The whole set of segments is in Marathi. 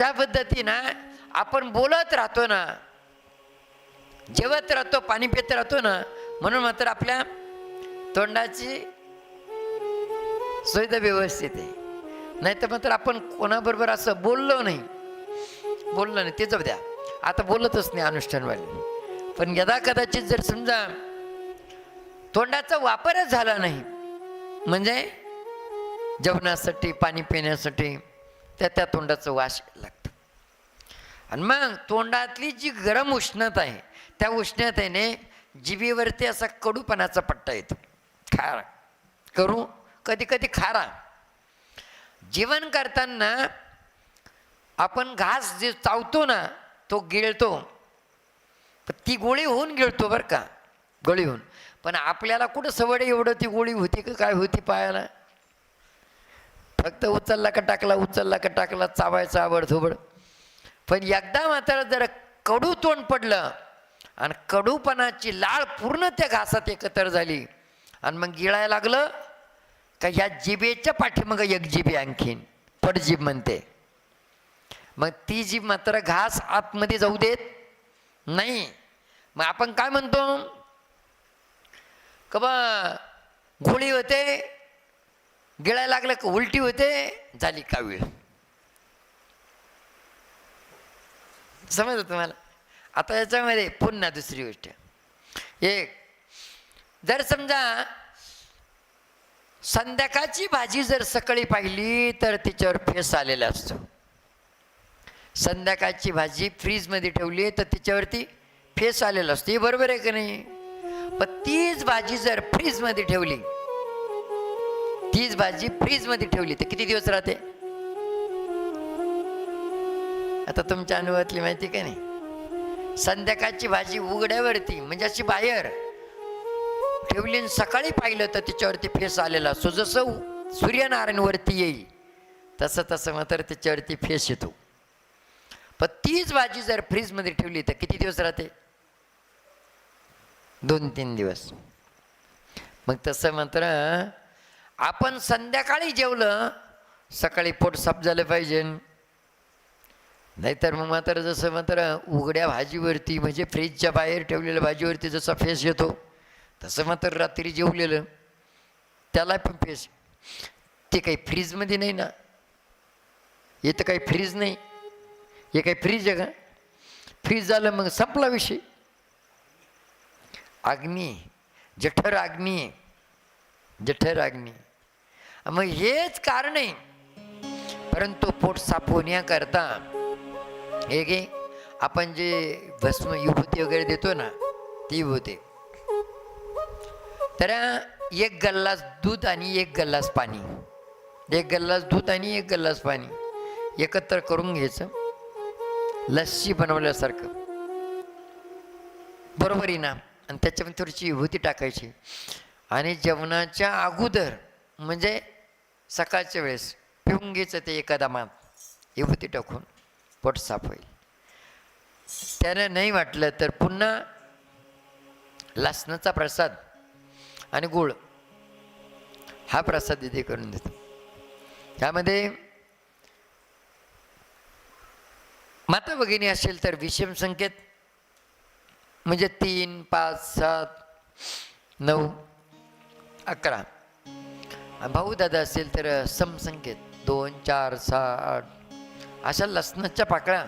त्या पद्धतीनं आपण बोलत राहतो ना जेवत राहतो पाणी पित राहतो ना म्हणून मात्र आपल्या तोंडाची सुविधा व्यवस्थित आहे. नाही तर मात्र आपण कोणाबरोबर असं बोललो नाही. बोललो नाही ते जाऊ द्या. आता बोलतच नाही अनुष्ठानवाले. पण यदा कदाचित जर समजा तोंडाचा वापरच झाला नाही म्हणजे जेवणासाठी पाणी पिण्यासाठी त्या त्या तोंडाचं वास लागतं. आणि मग तोंडातली जी गरम उष्णता आहे त्या उष्णतेने जिभेवरती असा कडूपणाचा पट्टा येतो. खारा. करू कधी कधी खारा. जेवण करताना आपण घास जे चावतो ना तो गिळतो. ती गोळी होऊन गिळतो बरं का गोळी होऊन. पण आपल्याला कुठं सवड आहे एवढं ती गोळी होती का काय होती पायाला? फक्त उचलला का टाकला उचलला का टाकला चावायचा आवड धोबड. पण एकदा मात्र जर कडू तोंड पडलं आणि कडूपणाची लाळ पूर्ण त्या घासात एकत्र झाली आणि मग गिळायला लागलं का ह्या जिबेच्या पाठीमागं एक जिबे आणखीन. पडजीब म्हणते. मग ती जीभ मात्र घास आतमध्ये जाऊ देत नाही. मग आपण काय म्हणतो? का बा घोळी होते? गिळायला लागलं का उलटी होते झाली का वेळ समजलं तुम्हाला? आता याच्यामध्ये पुन्हा दुसरी गोष्ट. एक जर समजा संध्याकाळची भाजी जर सकाळी पाहिली तर तिच्यावर फेस आलेला असतो. संध्याकाळची भाजी फ्रीजमध्ये ठेवली तर तिच्यावरती फेस आलेला असतो. हे बरोबर आहे का नाही? पण तीच भाजी जर फ्रीजमध्ये ठेवली तीच भाजी फ्रीजमध्ये ठेवली तर किती दिवस राहते? आता तुमच्या अनुभवातली माहिती का नाही? संध्याकाळची भाजी उघड्यावरती म्हणजे अशी बाहेर ठेवली आणि सकाळी पाहिलं तर तिच्यावरती फेस आलेला सो जसं सूर्यनारायण वरती येईल तसं तसं मात्र तिच्यावरती फेस येतो. पण तीच भाजी जर फ्रीजमध्ये ठेवली तर किती दिवस राहते? दोन तीन दिवस. मग तसं मात्र आपण संध्याकाळी जेवलं सकाळी पोट साफ झालं पाहिजे. नाहीतर मग मात्र जसं मात्र उघड्या भाजीवरती म्हणजे फ्रीजच्या बाहेर ठेवलेल्या भाजीवरती जसा फेस येतो तसं मात्र रात्री जेवलेलं. त्याला पण फेस. ते काही फ्रीजमध्ये नाही ना. येतं काही फ्रीज नाही. हे काही फ्रीज आहे का? फ्रीज झालं मग संपला विषय. अग्नी जठर अग्नी जठर अग्नी. मग हेच कारण आहे. परंतु पोट साफ होण्याकरता हे घे. आपण जे भस्म विभूती वगैरे देतो ना ती होते तर एक गल्लास दूध आणि एक गल्लास पाणी. एक गल्लास दूध आणि एक गल्लास पाणी. एकत्र करून घ्यायचं. लस्सी बनवल्यासारखं. बरोबर आहे ना? आणि त्याच्यामध्ये थोडीशी विभूती टाकायची. आणि जेवणाच्या अगोदर म्हणजे सकाळच्या वेळेस पिऊन घ्यायचं ते एका दामात युवती टाकून पोट साफ होईल. त्यानं नाही वाटलं तर पुन्हा लसणाचा प्रसाद आणि गुळ हा प्रसाद इथे करून देतो. त्यामध्ये माता भगिनी असेल तर विषम संकेत म्हणजे तीन पाच सात नऊ अकरा. भाऊ दादा असेल तर समसंख्येत दोन चार सहा आठ अशा लसणाच्या पाकळ्या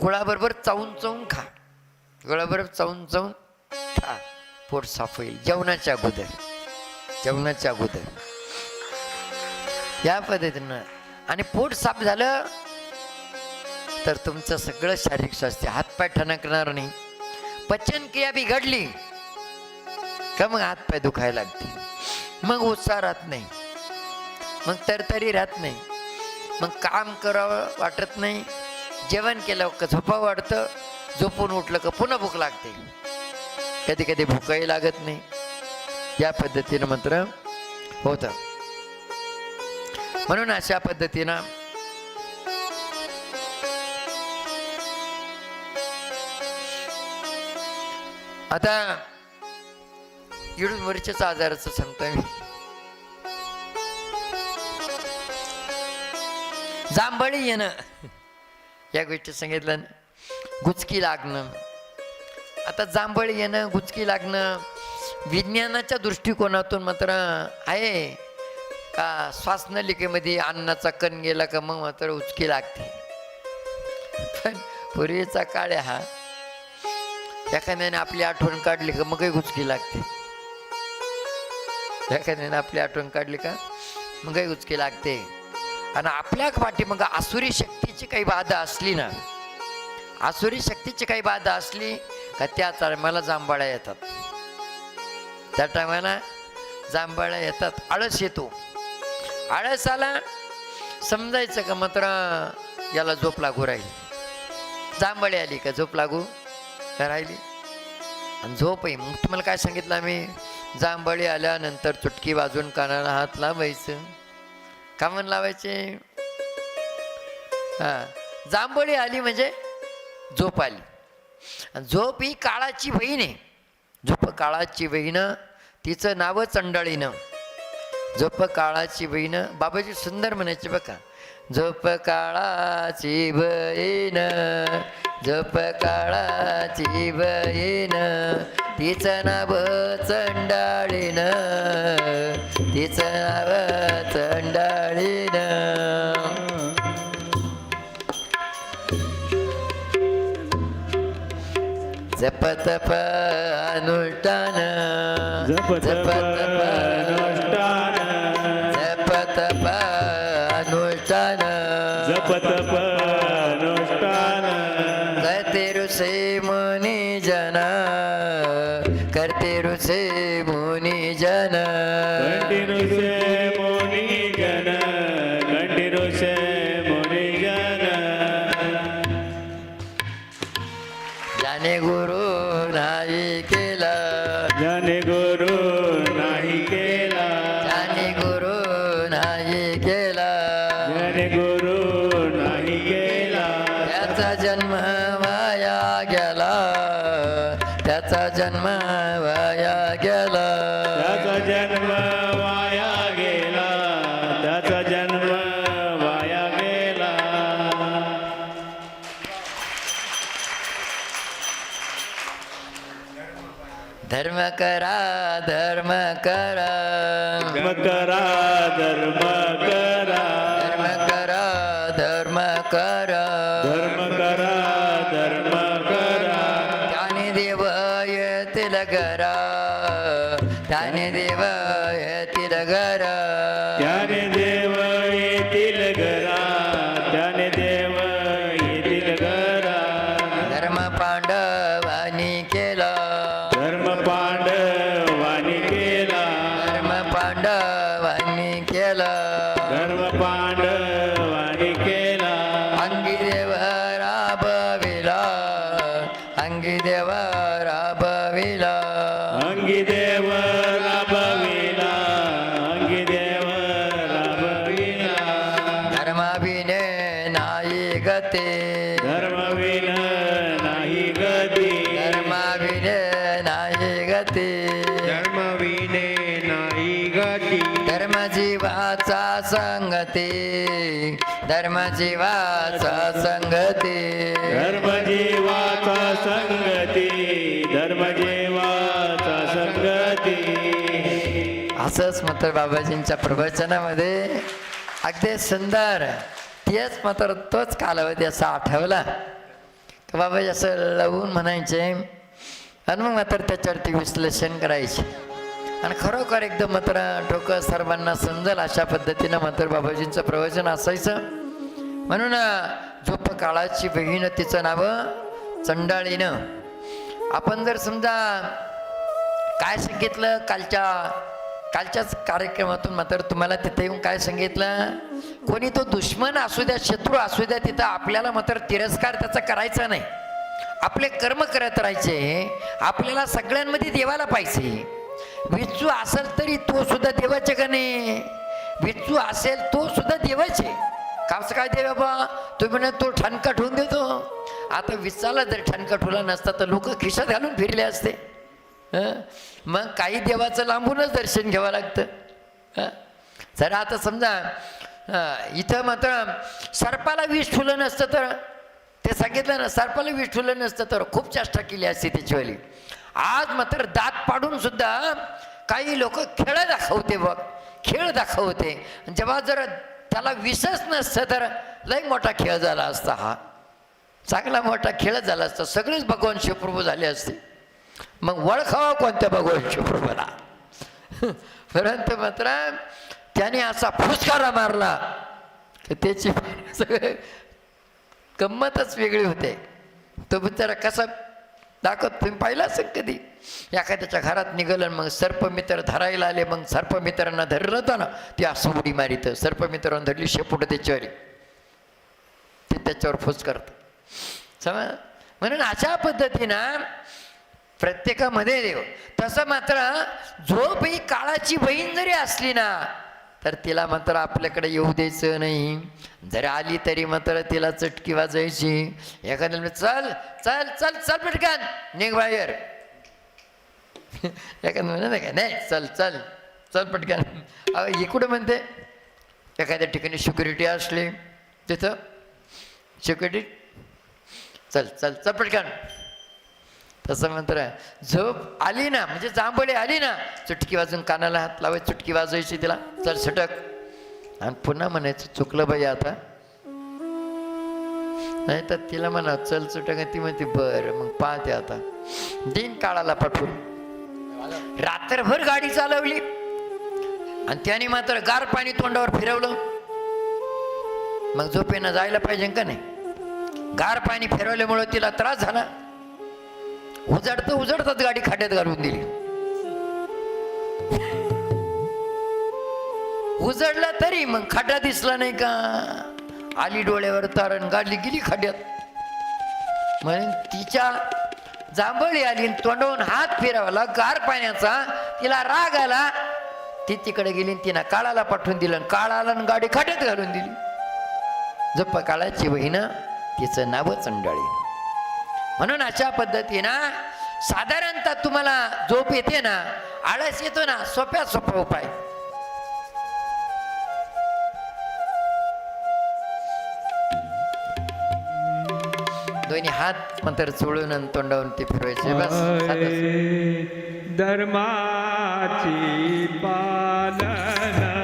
गुळाबरोबर चावून चावून खा. गुळाबरोबर चावून चावून खा. पोट साफ होईल. जेवणाच्या अगोदर. जेवणाच्या अगोदर. या पद्धतीनं. आणि पोट साफ झालं तर तुमचं सगळं शारीरिक स्वास्थ्य हातपाय ठणकणार नाही. पचनक्रिया बिघडली का मग हातपाय दुखायला लागते मग उत्साह राहत नाही. मग तरतरी राहत नाही. मग काम करावं वाटत नाही. जेवण केलं का झोपा वाटतं. झोपून उठलं का पुन्हा भूक लागते. कधी कधी भूकही लागत नाही. या पद्धतीनं मात्र होतं. म्हणून अशा पद्धतीनं आता इडून वरच्याच आजाराचं सांगतोय मी. जांभळी येणं. या गोष्टी सांगितलं गुचकी लागणं. आता जांभळी येणं गुचकी लागणं विज्ञानाच्या दृष्टिकोनातून मात्र आहे. का श्वासनलिकेमध्ये अन्नाचा कण गेला का मग मात्र उचकी लागते. पण पूर्वीचा काळ हा एखाद्याने आपली आठवण काढली का मगही गुचकी लागते. एखाद्याने आपली आठवण काढली का मगही गुचकी लागते. आणि आपल्या पाठी मग आसुरी शक्तीची काही बाधा असली ना आसुरी शक्तीची काही बाधा असली का त्या टायमाला जांभाळ्या येतात. त्या टायमाला जांभाळ्या येतात आळस येतो. आळस आला समजायचं का मात्र याला झोप लागू राहील. जांभळी आली का झोप लागू राहिली? आणि झोप आहे मग तुम्हाला काय सांगितलं आम्ही? जांभळी आल्यानंतर चुटकी वाजून कानाला हात लावायचं. का म्हण लावायचे? हां. जांभळी आली म्हणजे झोप आली. आणि झोप ही काळाची बहीण आहे. झोप काळाची बहीण तिचं नावं चंडाळीनं. झोप काळाची बहीण बाबाजी सुंदर म्हणायचे बघा. झोप काळाची बहीण झोप काळाची बहीण तिचं नाव चंडाळीनं. तिचं नाव चंडाळीनं जप तप अनुष्ठान. जप तप Innocent. ಧರ್ಮ गते धर्मविन नाही गती। धर्माविने नाही गते। धर्मविने नाही गती। धर्म जीवाचा संगती। धर्म जीवाचा संगती। धर्म जीवाचा संगती। धर्म जीवाचा संगती। असंच मात्र बाबाजींच्या प्रवचनामध्ये. अगदी सुंदर. तेच मात्र तोच कालावधी असा आठवला. की बाबाजी असं लावून म्हणायचे आणि मग मात्र त्याच्यावरती विश्लेषण करायचे. आणि खरोखर एकदम मात्र डोकं सर्वांना समजेल अशा पद्धतीनं मात्र बाबाजींचं प्रवचन असायचं. म्हणून झोप काळाची बहीण तिचं नाव चंडाळीनं. आपण जर समजा काय सांगितलं कालच्या कालच्याच कार्यक्रमातून मात्र तुम्हाला तिथे येऊन काय सांगितलं? कोणी तो दुश्मन असू द्या शत्रू असू द्या तिथं आपल्याला मात्र तिरस्कार त्याचा करायचा नाही. आपले कर्म करत राहायचे आपल्याला सगळ्यांमध्ये देवाला पाहिजे. विच्चू असेल तरी तो सुद्धा देवाचे का नाही? विच्चू असेल तो सुद्धा देवाचे. कास काय दे बाबा? तुम्ही म्हणे तो ठणका ठेवून देतो. आता विचारला जर ठणका ठेवला नसता तर लोक खिशात घालून फिरले असते. मग काही देवाचं लांबूनच दर्शन घ्यावं लागतं. जरा आता समजा इथं मात्र सर्पाला विष फुलं नसतं तर ते सांगितलं ना सर्पाला विठुलं नसतं तर खूप चेष्टा केली असते त्याच्यावाली आज मात्र दात पाडून सुद्धा काही लोक खेळ दाखवते बघ खेळ दाखवते. जेव्हा जर त्याला विषच नसतं तर लय मोठा खेळ झाला असता हा. चांगला मोठा खेळ झाला असता सगळेच भगवान शिवप्रभू झाले असते. मग वळखावा कोणत्या भगवान शिवप्रभूला परंतु मात्र त्याने असा फुसकारा मारला की त्याची सगळं गंमतच वेगळी होते. तो बिचारा कसा दाखवत तुम्ही पाहिला असेल कधी? एखाद्याच्या घरात निघालं मग सर्पमित्र धरायला आले मग सर्पमित्रांना धरलं होतं ना ती असं उडी मारित सर्पमित्रांना धरली शेपूट त्याच्यावर ते त्याच्यावर फुस करत समज म्हणून अशा पद्धतीनं प्रत्येकामध्ये देव तसं मात्र झोप ही काळाची बहीण जरी असली ना तर तिला मात्र आपल्याकडे येऊ द्यायचं नाही. जर आली तरी मात्र तिला चटकी वाजायची. एखाद्या चल चल चल चल पटकन निघ बाहेर. एखादं म्हणत नाही का नाही चल चल चल पटकन. अहो इकडं म्हणते? एखाद्या ठिकाणी सिक्युरिटी असली तिथं सिक्युरिटी चल चल चल पटकन. तसं मंत्र झोप आली ना म्हणजे जांभळी आली ना चुटकी वाजून कानाला हात लावायची चुटकी वाजवायची तिला. चल सटक. आणि पुन्हा म्हणायचं चुकलं बाई आता. नाही तर तिला म्हणा चल चुटक ती म्हणते बरं मग पाहते आता. दिन काळाला पाठवून. रात्रभर गाडी चालवली. आणि त्याने मात्र गार पाणी तोंडावर फिरवलं. मग झोपेनं जायला पाहिजे का नाही? गार पाणी फिरवल्यामुळं तिला त्रास झाला. उजाडत उजाडतात गाडी खाट्यात घालून दिली. उजडला तरी मग खाटा दिसला नाही का? आली डोळ्यावर तारण गाडली गेली खाड्यात म्हणून तिच्या जांभळी आली आणि तोंडावून हात फिरावला गार पाण्याचा तिला राग आला. ती तिकडे गेली तिनं काळाला पाठवून दिलं आणि काळाला गाडी खाट्यात घालून दिली. जप्पा काळाची बहीण तिचं नाव चंडाळी. म्हणून अशा पद्धतीनं साधारणतः तुम्हाला झोप येते ना आळस येतो ना सोप्या सोपा उपाय. दोन्ही हात मंत्र चोळून आणि तोंडावून ते फिरवायचे. बस धर्माची पालना.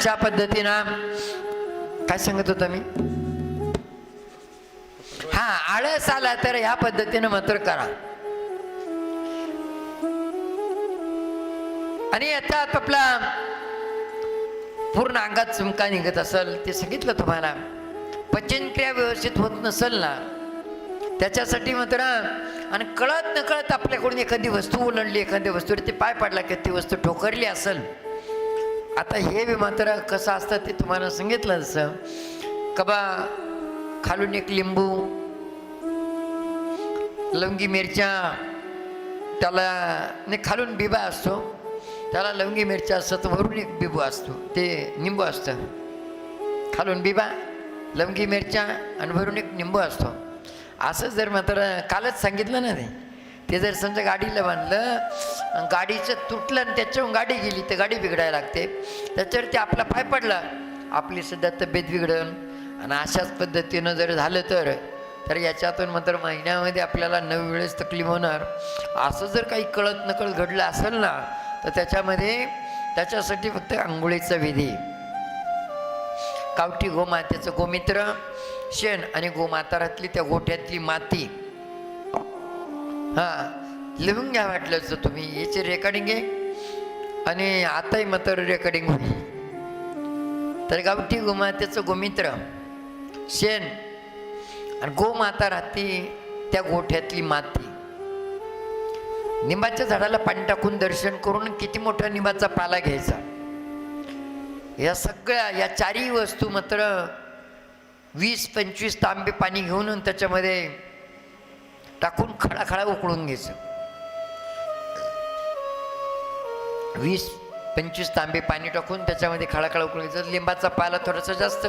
अशा पद्धतीनं काय सांगत होतो मी? हा आळस आला तर ह्या पद्धतीनं मात्र करा. आणि आता आपला पूर्ण अंगात चुमका निघत असेल ते सांगितलं तुम्हाला. पचनक्रिया व्यवस्थित होत नसेल ना त्याच्यासाठी मात्र आणि कळत नकळत आपल्याकडून एखादी वस्तू ओलंडली एखाद्या वस्तूवर ते पाय पडला की ती वस्तू ठोकरली असेल आता हे बी मात्र कसं असतं ते तुम्हाला सांगितलं जसं. कबा खालून एक लिंबू लवंगी मिरच्या त्याला नाही खालून बिबा असतो. त्याला लवंगी मिरच्या असतं तर वरून एक बिबू असतो. ते निंबू असतं. खालून बिबा लवंगी मिरच्या आणि वरून एक निंबू असतो. असं जर मात्र कालच सांगितलं ना ते. ते जर समजा गाडीला बांधलं आणि गाडीचं तुटलं आणि त्याच्यावरून गाडी गेली तर गाडी बिघडायला लागते. त्याच्यावर ते आपला पाय पडला आपली सुद्धा तब्येत बिघडन आणि अशाच पद्धतीनं जर झालं तर तर याच्यातून मात्र महिन्यामध्ये आपल्याला नऊ वेळेस तकलीफ होणार. असं जर काही कळत नकळत घडलं असेल ना तर त्याच्यामध्ये त्याच्यासाठी फक्त आंघोळीचा विधी. कावठी गोमातेचं गोमित्र शेण आणि गोमातारातली त्या गोठ्यातली माती. हा लिहून घ्या वाटलं तर तुम्ही. याची रेकॉर्डिंग आहे. आणि आताही मात्र रेकॉर्डिंग होईल. तर गावठी गोमातेचं गोमित्र शेण आणि गोमाता राहते त्या गोठ्यातली माती. निंबाच्या झाडाला पाणी टाकून दर्शन करून किती मोठा निंबाचा पाला घ्यायचा? या सगळ्या या चारही वस्तू मात्र वीस पंचवीस तांबे पाणी घेऊन त्याच्यामध्ये टाकून खडाखडा उकळून घ्यायचं. वीस पंचवीस तांबे पाणी टाकून त्याच्यामध्ये खळाखळा उकळून घ्यायचं. लिंबाचा पाला थोडासा जास्त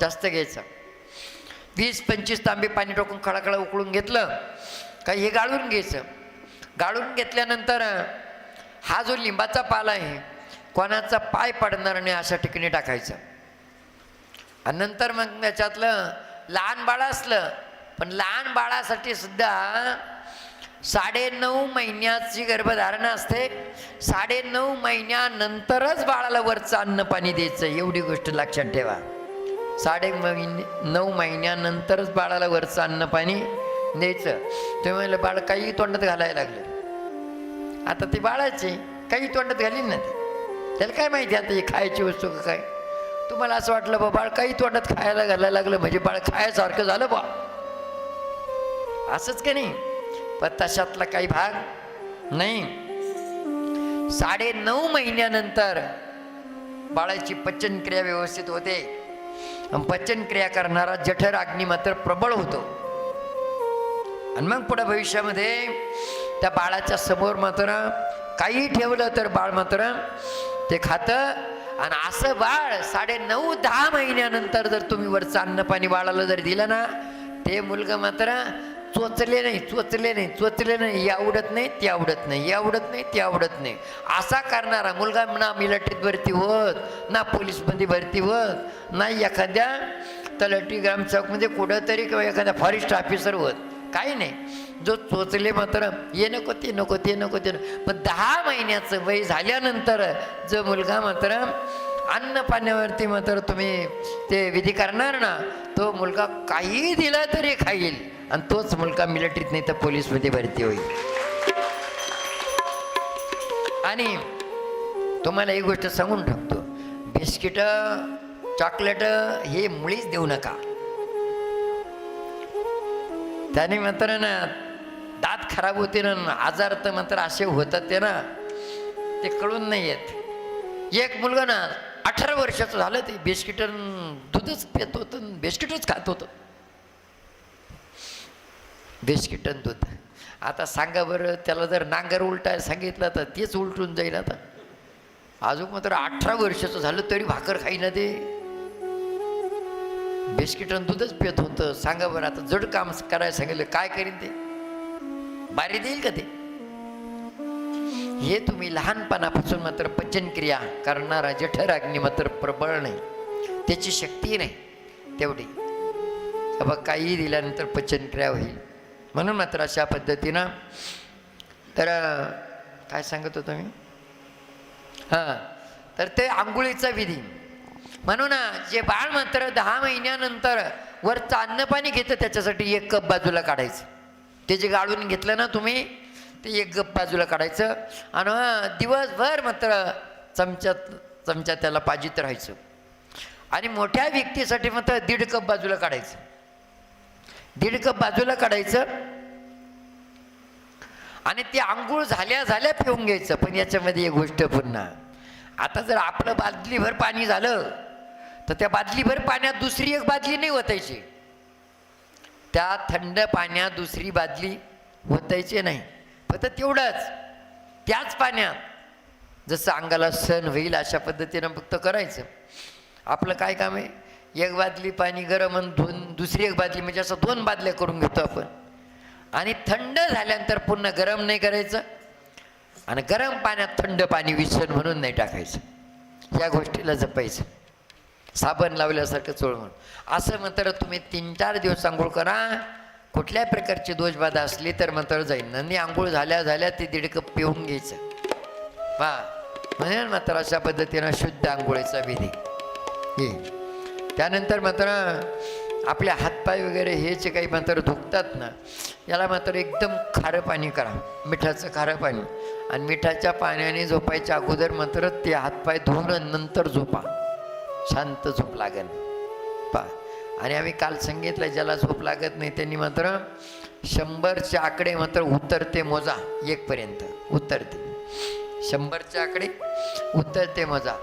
जास्त घ्यायचा. वीस पंचवीस तांबे पाणी टाकून खळाखळा उकळून घेतलं का हे गाळून घ्यायचं. गाळून घेतल्यानंतर हा जो लिंबाचा पाला आहे कोणाचा पाय पडणार नाही अशा ठिकाणी टाकायचं. आणि नंतर मग त्याच्यातलं लहान बाळ असलं पण लहान बाळासाठी सुद्धा साडे नऊ महिन्याची गर्भधारणा असते. साडे नऊ महिन्यानंतरच बाळाला वरचं अन्न पाणी द्यायचं. एवढी गोष्ट लक्षात ठेवा. साडे महिने नऊ महिन्यानंतरच बाळाला वरचं अन्न पाणी द्यायचं. ते म्हणलं बाळ काही तोंडात घालायला लागलं. आता ते बाळाचे काही तोंडात घालीन ना ते. त्याला काय माहिती आता ही खायची वस्तू काय? तुम्हाला असं वाटलं बा बाळ काही तोंडात खायला घालायला लागलं म्हणजे बाळ खायसारखं झालं बा. असंच का नाही? पण तशातला काही भाग नाही. साडे नऊ महिन्यानंतर बाळाची पचनक्रिया व्यवस्थित होते. आणि पचनक्रिया करणारा जठर अग्नी मात्र प्रबळ होतो. आणि मग पुढे भविष्यामध्ये त्या बाळाच्या समोर मात्र काही ठेवलं तर बाळ मात्र ते खातं. आणि असं बाळ साडे नऊ दहा महिन्यानंतर जर तुम्ही वरचं अन्न पाणी बाळाला जर दिलं ना ते मुलगा मात्र चोचले नाही चोचले नाही चोचले नाही या आवडत नाही ते आवडत नाही हे आवडत नाही ते आवडत नाही. असा करणारा मुलगा ना मिलिटरीत भरती होत ना पोलीसमध्ये भरती होत ना एखाद्या तलाठी ग्रामसेवकमध्ये कुठंतरी किंवा एखाद्या फॉरेस्ट ऑफिसर होत. काही नाही. जो चोचले मात्र ये नको ते नको ते नको ते नको. पण दहा महिन्याचं वय झाल्यानंतर जो मुलगा मात्र अन्न पाण्यावरती मात्र तुम्ही ते विधी करणार ना तो मुलगा काही दिला तरी खाईल. आणि तोच मुलगा मिलिटरीत नाही तर पोलीसमध्ये भरती होईल. आणि तुम्हाला एक गोष्ट सांगून ठेवतो बिस्किट चॉकलेट हे मुळीच देऊ नका. त्याने मात्र ना दात खराब होते ना आजार तर मात्र असे होतात ते ना ते कळून नाही येत. एक मुलगा ना अठरा वर्षाचं झालं ते बिस्किट दूधच पेत होतं बिस्किटच खात होतं. बिस्किट दूध. आता सांगा बरं त्याला जर नांगर उलटाय सांगितलं तर तेच उलटून जाईल आता. अजून मात्र अठरा वर्षाचं झालं तरी भाकर खाईना ते. बिस्किटन दूधच पित होतं. सांगा बरं आता जड काम करायला सांगितलं काय करीन ते? बारी देईल का ते? हे तुम्ही लहानपणापासून मात्र पचनक्रिया करणारा जठराग्नी मात्र प्रबळ नाही. त्याची शक्ती नाही. तेवढी. बघ काही दिल्यानंतर पचनक्रिया होईल. म्हणून मात्र अशा पद्धतीनं तर काय सांगत होतो मी? हां तर ते आंघोळीचा विधी. म्हणून जे बाळ मात्र दहा महिन्यानंतर वरचं अन्नपाणी घेतं त्याच्यासाठी एक कप बाजूला काढायचं. ते जे गाळून घेतलं ना तुम्ही ते एक कप बाजूला काढायचं आणि दिवसभर मात्र चमच्यात चमच्या त्याला पाजित राहायचं. आणि मोठ्या व्यक्तीसाठी मात्र दीड कप बाजूला काढायचं. दीड कप बाजूला काढायचं. आणि ते आंघोळ झाल्या झाल्या पिऊन घ्यायचं. पण याच्यामध्ये एक गोष्ट पुन्हा. आता जर आपलं बादलीभर पाणी झालं तर त्या बादलीभर पाण्यात दुसरी एक बादली नाही ओतायची त्या थंड पाण्यात दुसरी बादली ओतायची नाही. फक्त तेवढंच. त्याच पाण्यात जसं अंगाला सण होईल अशा पद्धतीनं फक्त करायचं. आपलं काय काम आहे? एक बादली पाणी गरम आणि धुवून दुसरी एक बादली म्हणजे असं दोन बादल्या करून घेतो आपण. आणि थंड झाल्यानंतर पुन्हा गरम नाही करायचं आणि गरम पाण्यात थंड पाणी विसर म्हणून नाही टाकायचं. या गोष्टीला जपायचं. साबण लावल्यासारखं चोळ म्हणून. असं मात्र तुम्ही तीन चार दिवस आंघोळ करा. कुठल्या प्रकारची दोषबाधा असली तर मात्र जाईल आणि आंघोळ झाल्या झाल्या ते दीड कप पिऊन घ्यायचं. वा. म्हणून मात्र अशा पद्धतीनं शुद्ध आंघोळीचा विधी. त्यानंतर मात्र आपले हातपाय वगैरे हे जे काही मात्र दुखतात ना याला मात्र एकदम खारं पाणी करा मिठाचं खारं पाणी. आणि मिठाच्या पाण्याने झोपायच्या अगोदर मात्र ते हातपाय धुवून नंतर झोपा. शांत झोप लागेल. पा. आणि आम्ही काल सांगितलं ज्याला झोप लागत नाही त्यांनी मात्र शंभरचे आकडे मात्र उतरते मोजा एकपर्यंत. उतरते. शंभरचे आकडे उतरते मोजा.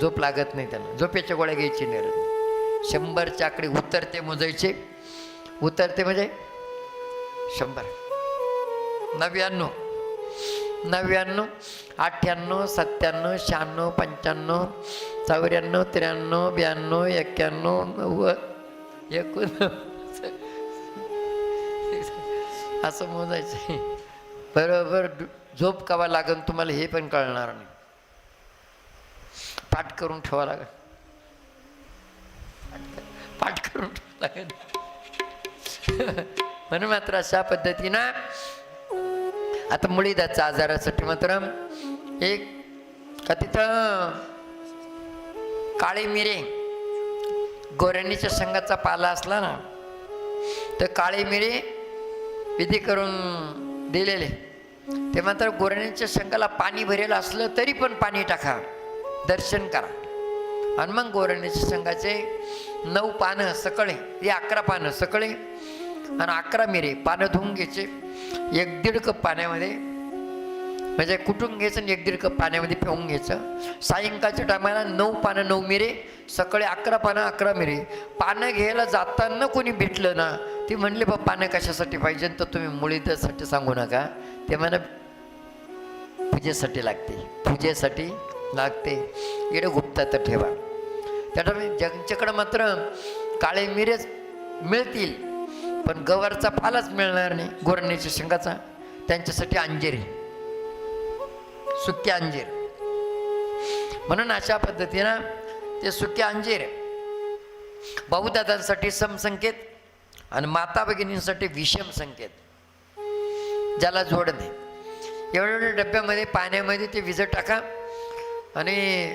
झोप लागत नाही त्यांना. झोपेच्या गोळ्या घ्यायची नाही. शंभरच्या शंभरचे आकडे उतरते मोजायचे. उतरते म्हणजे शंभर. नव्याण्णव. नव्याण्णव अठ्ठ्याण्णव सत्त्याण्णव शहाण्णव पंच्याण्णव चौऱ्याण्णव त्र्याण्णव ब्याण्णव एक्क्याण्णव नव्वद एकोण असं मोजायचं. बरोबर. डु- झोप कवा लागेल तुम्हाला हे पण कळणार नाही. पाठ करून ठेवा लागेल पाठ करून लागेल म्हणून मात्र अशा पद्धतीनं आता मुळीदाचा आजारासाठी मात्र एक का तिथं काळे मिरे गोऱ्यांनीच्या संघाचा पाला असला ना तर काळे मिरे विधी करून दिलेले. ते मात्र गोऱ्यांच्या संघाला पाणी भरेलं असलं तरी पण पाणी टाका. दर्शन करा. आणि मग गोऱ्यानीच्या संघाचे नऊ पानं सकाळी हे अकरा पानं सकाळी आणि अकरा मिरे पानं धुवून घ्यायचे. एक दीड कप पाण्यामध्ये म्हणजे कुटून घ्यायचं आणि एक दीड कप पाण्यामध्ये पिऊन घ्यायचं. सायंकाळच्या टायमाला नऊ पानं नऊ मिरे सकाळी अकरा पानं अकरा मिरे. पानं घ्यायला जाताना कोणी भेटलं ना ते म्हणले बा पानं कशासाठी पाहिजे तर तुम्ही मुळीदसाठी सांगू नका. ते म्हणा पूजेसाठी लागते. पूजेसाठी लागते. इकडे गुप्तात ठेवा. त्यामुळे ज्यांच्याकडं मात्र काळे मिरेच मिळतील पण गवारचा फालच मिळणार नाही. गोरणीच्या शेंगाचा. त्यांच्यासाठी अंजीर सुक्या अंजीर. म्हणून अशा पद्धतीनं ते सुक्या अंजीर बहुदादांसाठी समसंकेत आणि माता भगिनींसाठी विषम संकेत. ज्याला जोड नाही. एवढ्या डब्यामध्ये पाण्यामध्ये ते विज टाका. आणि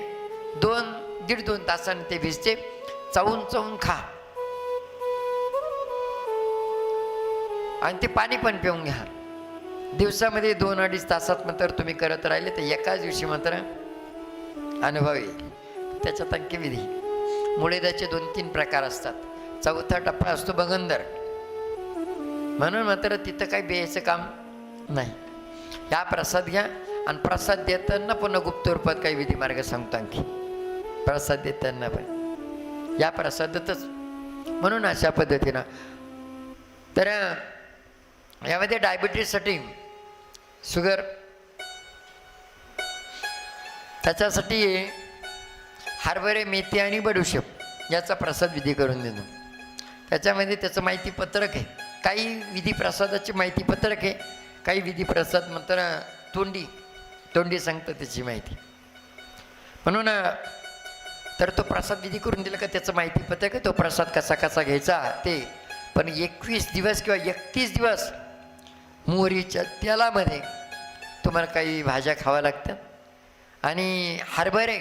दोन दीड दोन तासाने ते भिजते चावून चावून खा. आणि ते पाणी पण पिऊन घ्या. दिवसामध्ये दोन अडीच तासात मात्र तुम्ही करत राहिले तर एकाच दिवशी मात्र अनुभव येईल. त्याच्यात आणखी विधी. मुळेदाचे दोन तीन प्रकार असतात. चौथा टप्पा असतो बगंदर. म्हणून मात्र तिथं काही बियायचं काम नाही. या प्रसाद घ्या. आणि प्रसाद देताना पुन्हा गुप्त रूपात काही विधी मार्ग सांगतो आणखी प्रसाद देताना पण. या प्रसादातच. म्हणून अशा पद्धतीनं. तर यामध्ये डायबिटीजसाठी शुगर त्याच्यासाठी हरभरे मेथी आणि बडूशेप याचा प्रसाद विधी करून देतो. त्याच्यामध्ये त्याचं माहिती पत्रक आहे. काही विधी प्रसादाची माहिती पत्रक आहे. काही विधी प्रसाद म्हणताना तोंडी तोंडी सांगतं त्याची माहिती. म्हणून तर तो प्रसाद विधी करून दिला का त्याचं माहिती पत्र का? तो प्रसाद कसा कसा घ्यायचा? ते. पण एकवीस दिवस किंवा एकतीस दिवस मोहरीच्या तेलामध्ये तुम्हाला काही भाज्या खाव्या लागतात. आणि हरभरे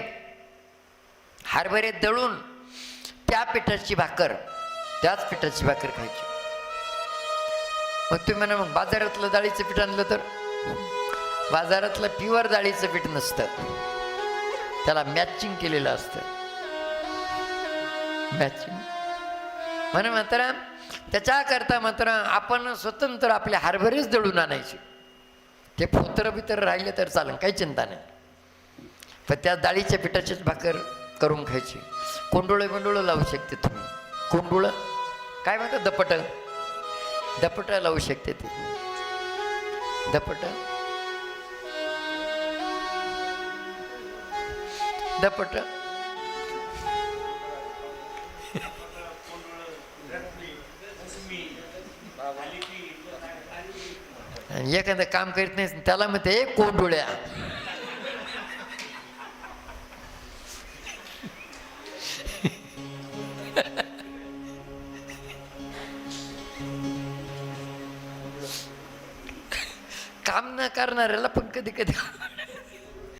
हरभरे दळून त्या पिठाची भाकर त्याच पिठाची भाकर खायची. मग तुम्ही म्हणा मग बाजारातलं डाळीचं पीठ आणलं तर? बाजारातलं प्युअर डाळीचं पीठ नसतं. त्याला मॅचिंग केलेलं असतं. मॅचिंग म्हणून मात्र त्याच्याकरता मात्र आपण स्वतंत्र आपले हरभरेच दळून आणायचे. ते फोत्र बितर राहिले तर चालेल काही चिंता नाही. पण त्या डाळीच्या पिठाचीच भाकर करून खायची. कोंडोळे गोंडोळं लावू शकते तुम्ही. कोंडोळं? काय म्हणतात? दपट? दपट लावू शकते ते. दपट? दपट आणि एखादं काम करीत नाही त्याला म्हणते कोंडुळ्या. काम न करणाऱ्याला पण कधी कधी